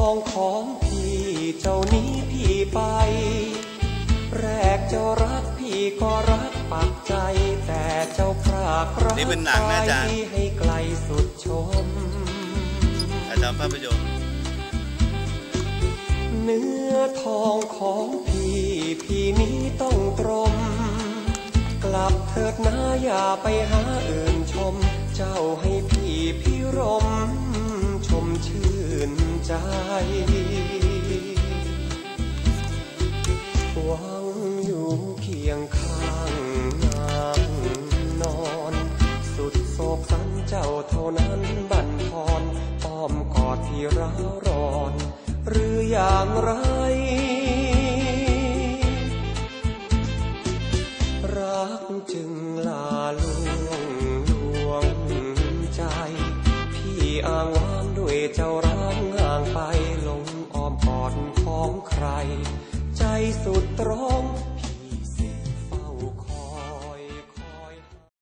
องของพี่เจ้านี้พี่ไป แรกจะรักพี่ก็รักปักใจ แต่เจ้าพรากรักนี่ปนนนะรให้ไกลสุดชม อาจารย์ภาพยนตร์เนื้อทองของพี่พี่นี้ต้องตรม กลับเถิดนะอย่าไปหาอื่นช ใจหวังอยู่เคียงข้างนางนอน สุดโศกสันเจ้าเท่านั้นบันทอนอ้อมกอดที่ร้าวร้อน หรืออย่างไรรักจึงลาลวงลวงใจ พี่อ้างว้างด้วยเจ้าร้าง ใคร ใจสุดตรอ